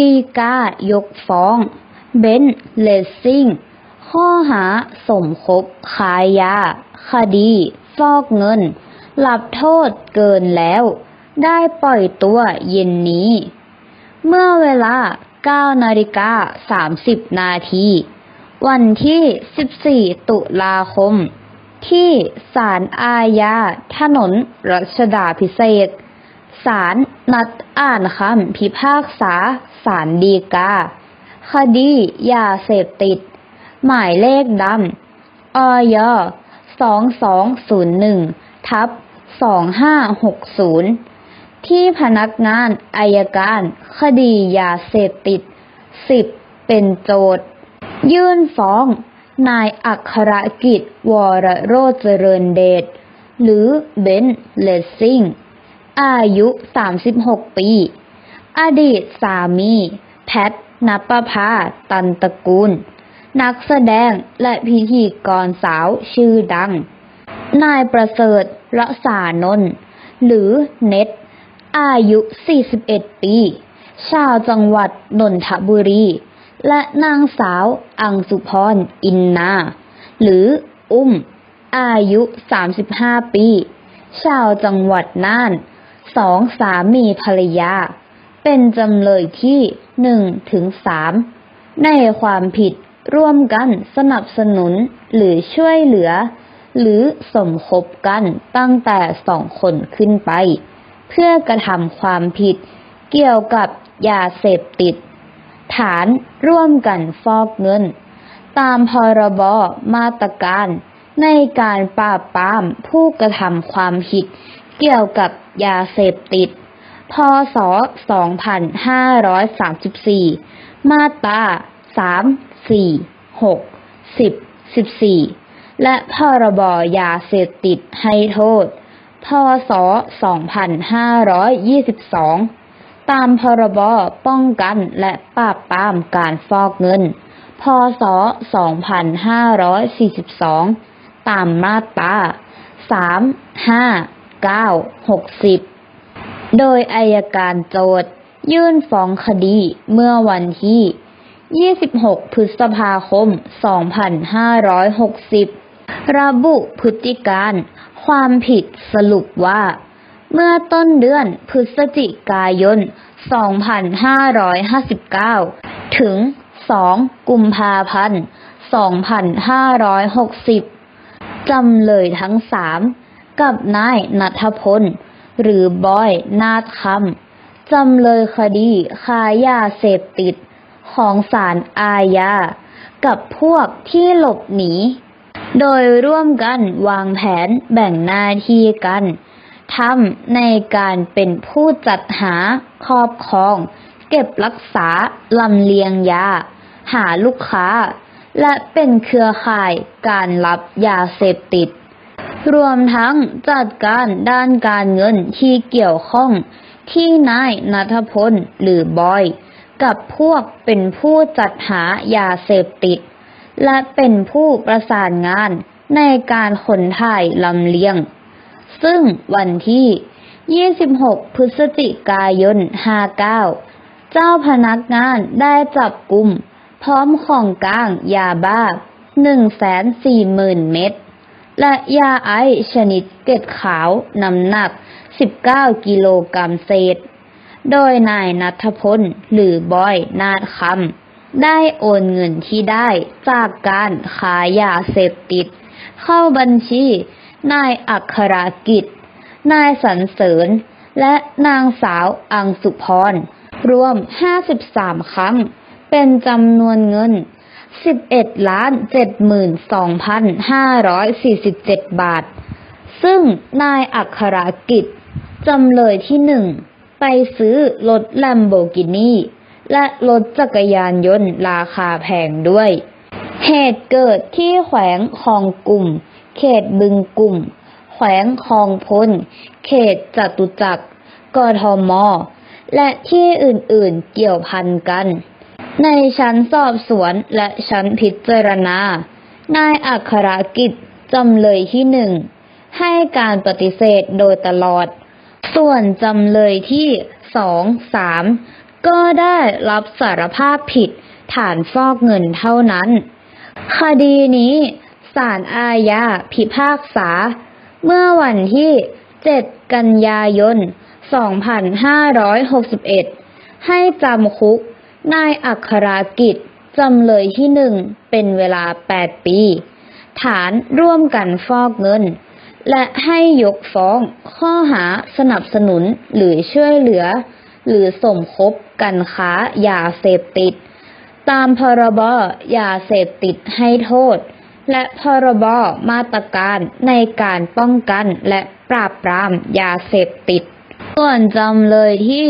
ดีกายกฟ้อง เบนเลสซิ่ง ข้อหาสมคบขายยา คดี ฟอกเงิน หลับโทษเกินแล้ว ได้ปล่อยตัวเย็นนี้ เมื่อเวลา 9 นาฬิกา 30 นาที วันที่ 14 ตุลาคม ที่ศาลอาญาถนนรัชดาพิเศษก ศาลนัดอ่านคำพิพากษาศาลฎีกา คดียาเสพติด หมายเลขดำ อย2201ทับ2560ที่พนักงานอายการ คดียาเสพติด10เป็นโจทย์ยื่นฟ้อง นายอัครกิจ วรโรจเจริญเดช หรือเบนเลสซิ่ง อายุ 36 ปี อดีตสามี แพทนปภาตันตระกูล นักแสดงและพิธีกรสาวชื่อดัง นายประเสริฐรักษานนท์หรือเน็ต อายุ 41 ปี ชาวจังหวัดนนทบุรี และนางสาวอังสุพรอินนา หรืออุ้ม อายุ 35 ปี ชาวจังหวัดน่าน สองสามีภรรยา เป็นจำเลยที่หนึ่งถึงสามในความผิดร่วมกันสนับสนุนหรือช่วยเหลือ หรือสมคบกันตั้งแต่สองคนขึ้นไป เพื่อกระทำความผิดเกี่ยวกับยาเสพติด ฐานร่วมกันฟอกเงิน ตามพรบมาตรการในการปราบปรามผู้กระทำความผิด เกี่ยวกับยาเสพติด พศ 2534 มาตรา3 4 6 10 14 และพรบยาเสพติดให้โทษ พศ 2522 ตามพรบป้องกันและปราบปรามการฟอกเงิน พศ 2542 ตามมาตรา3 5 9 60โดยอายการโจทยื่นฟ้องคดีเมื่อวันที่ 26 พฤษภาคม 2560 ระบุพฤติการความผิดสรุปว่า เมื่อต้นเดือนพฤศจิกายน 2559 ถึง 2 กุมภาพันธ์ 2560 จำเลยทั้งสาม กับนายนัทพล หรือบอย นาดคำจำเลยคดีค้ายาเสพติด ของศาลอาญา กับพวกที่หลบหนี โดยร่วมกันวางแผนแบ่งหน้าที่กันทำในการเป็นผู้จัดหาครอบครอง เก็บรักษาลำเลียงยา หาลูกค้า และเป็นเครือข่ายการรับยาเสพติด รวมทั้งจัดการด้านการเงินที่เกี่ยวข้องที่นายนัทพลหรือบอย กับพวกเป็นผู้จัดหายาเสพติด และเป็นผู้ประสานงานในการขนถ่ายลำเลียง ซึ่งวันที่ 26 พฤศจิกายน 59 เจ้าพนักงานได้จับกลุ่มพร้อมของกลางยาบ้า 140,000 เม็ด และยาไอชนิดเกล็ดขาวน้ำหนัก 19 กิโลกรัมเศษ โดยนายนัทพลหรือบอยนาดคำได้โอนเงินที่ได้จากการขายยาเสพติด เข้าบัญชี นายอัครากิจ นายสรรเสริญ และนางสาวอังสุพร รวม 53 ครั้ง เป็นจำนวนเงิน 11ล้าน72,547บาท ซึ่งนายอัครกิจจำเลยที่หนึ่งไปซื้อรถแลมโบกินีและรถจักรยานยนต์ราคาแพงด้วย เหตุเกิดที่แขวงคลองกลุ่ม เขตบึงกลุ่ม แขวงคลองพล เขตจตุจักร กทม และที่อื่นๆเกี่ยวพันกัน ในชั้นสอบสวนและชั้นพิจารณา นายอัครกิจจำเลยที่หนึ่งให้การปฏิเสธโดยตลอด ส่วนจำเลยที่สองสามก็ได้รับสารภาพผิดฐานฟอกเงินเท่านั้น คดีนี้ศาลอาญาพิพากษา เมื่อวันที่ 7 กันยายน 2561 ให้จำคุก นายอัครากิจจำเลยที่หนึ่งเป็นเวลา 8 ปี ฐานร่วมกันฟอกเงิน และให้ยกฟ้องข้อหาสนับสนุนหรือช่วยเหลือ หรือสมคบกันค้ายาเสพติด ตามพรบยาเสพติดให้โทษ และพรบมาตรการในการป้องกันและปราบปรามยาเสพติด ส่วนจำเลยที่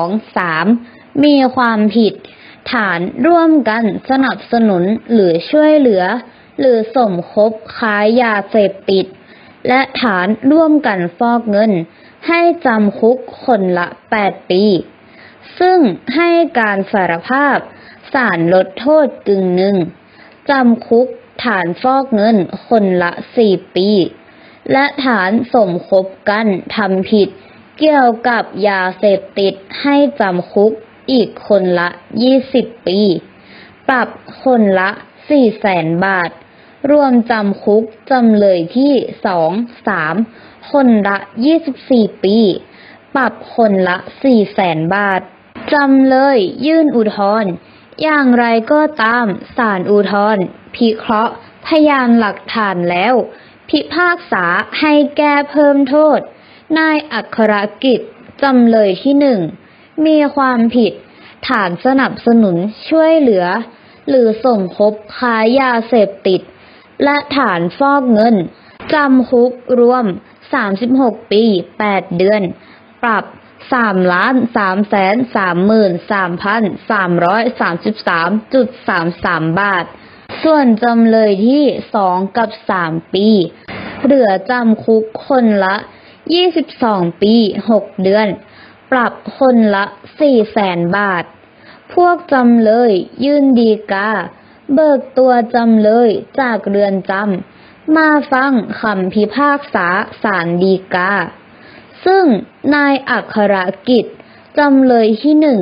2 3มี มีความผิด ฐานร่วมกันสนับสนุนหรือช่วยเหลือ หรือสมคบค้ายาเสพติด และฐานร่วมกันฟอกเงิน ให้จำคุกคนละ 8 ปี ซึ่งให้การสารภาพศาลลดโทษกึ่งหนึ่งจำคุกฐานฟอกเงินคนละ4ปี และฐานสมคบกันทำผิด เกี่ยวกับยาเสพติดให้จำคุก อีกคนละ 20 ปี ปรับคนละ 4 แสนบาท รวมจำคุกจำเลยที่ 2 3 คนละ 24 ปี ปรับคนละ 4 แสนบาท จำเลยยื่นอุทธรณ์อย่างไรก็ตามศาลอุทธรณ์พิเคราะห์พยานหลักฐานแล้ว พิพากษาให้แก้เพิ่มโทษ นายอัครกิจ จำเลยที่หนึ่ง มีความผิด ฐานสนับสนุนช่วยเหลือ หรือสมคบค้ายาเสพติด และฐานฟอกเงิน จำคุกรวม 36 ปี 8 เดือน ปรับ3ล้าน3แสน3หมื่น3พัน333.33บาท ส่วนจำเลยที่2กับ3ปี เหลือจำคุกคนละ22ปี6เดือน ปรับคนละ4แสนบาท พวกจำเลยยื่นดีกา เบิกตัวจำเลยจากเรือนจำ มาฟังคำพิพากษาศาลดีกา ซึ่งนายอัครกิจจำเลยที่หนึ่ง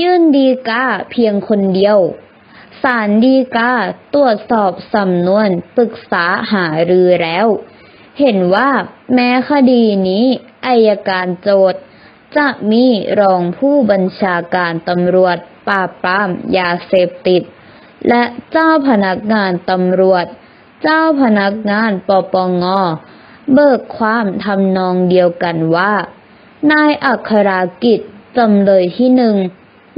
ยื่นดีกาเพียงคนเดียวศาลดีกาตรวจสอบสำนวนปรึกษาหารือแล้ว เห็นว่าแม้คดีนี้อายการโจทย์ จะมีรองผู้บัญชาการตำรวจปราบปรามยาเสพติด และเจ้าพนักงานตำรวจ เจ้าพนักงานปปงเบิกความทำนองเดียวกันว่า นายอัครากิจจำเลยที่หนึ่ง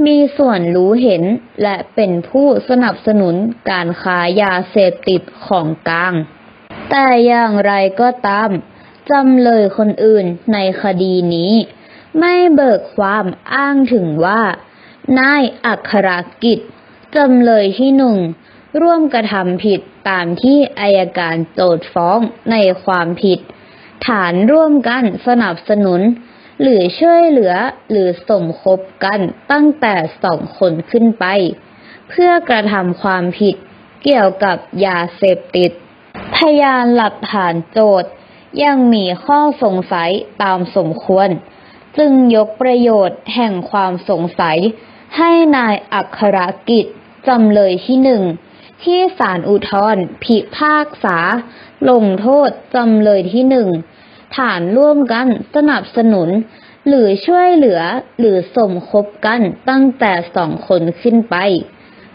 มีส่วนรู้เห็นและเป็นผู้สนับสนุนการค้ายาเสพติดของกลาง แต่อย่างไรก็ตามจำเลยคนอื่นในคดีนี้ ไม่เบิกความอ้างถึงว่า นายอัครกิจจำเลยที่หนึ่งร่วมกระทำผิดตามที่อายการโจทฟ้องในความผิด ฐานร่วมกันสนับสนุน หรือช่วยเหลือหรือสมคบกันตั้งแต่สองคนขึ้นไป เพื่อกระทำความผิดเกี่ยวกับยาเสพติด พยานหลักฐานโจทย์ยังมีข้อสงสัยตามสมควร จึงยกประโยชน์แห่งความสงสัย ให้นายอัครกิจจำเลยที่หนึ่งที่ศาลอุทธรพิพากษา ลงโทษจำเลยที่หนึ่งฐานร่วมกันสนับสนุน หรือช่วยเหลือหรือสมคบกันตั้งแต่สองคนขึ้นไป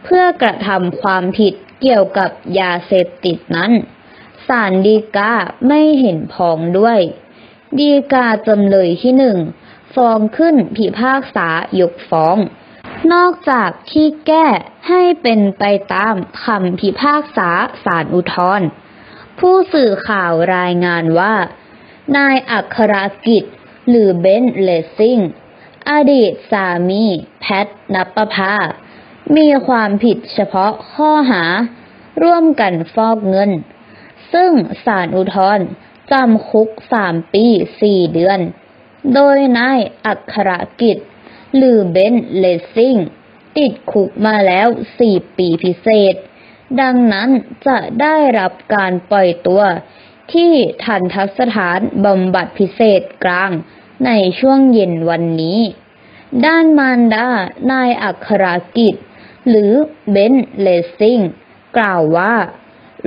เพื่อกระทำความผิดเกี่ยวกับยาเสพติดนั้นศาลดีกาไม่เห็นพ้องด้วยดีกาจำเลยที่หนึ่ง ฟ้องขึ้นพิพากษายกฟ้อง นอกจากที่แก้ให้เป็นไปตามคำพิพากษาศาลอุทธรณ์ผู้สื่อข่าวรายงานว่า นายอัครกิจ หรือเบนเลสซิงอดีตสามีแพทนับประภา มีความผิดเฉพาะข้อหา ร่วมกันฟอกเงิน ซึ่งศาลอุทธรณ์จำคุกสามปีสี่เดือน โดยนายอัครกิจหรือเบนเลสซิงติดคุกมาแล้วสี่ปีพิเศษ ดังนั้นจะได้รับการปล่อยตัวที่ทันทสถานบำบัดพิเศษกลางในช่วงเย็นวันนี้ ด้านมารดา นายอัครกิจ หรือเบนเลสซิงกล่าวว่า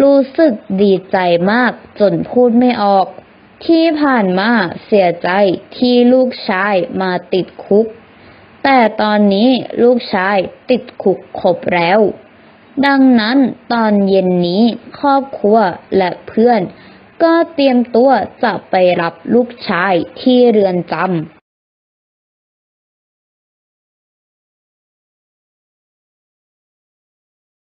รู้สึกดีใจมากจนพูดไม่ออก ที่ผ่านมาเสียใจที่ลูกชายมาติดคุก แต่ตอนนี้ลูกชายติดคุกครบแล้ว ดังนั้นตอนเย็นนี้ครอบครัวและเพื่อน ก็เตรียมตัวจะไปรับลูกชายที่เรือนจำ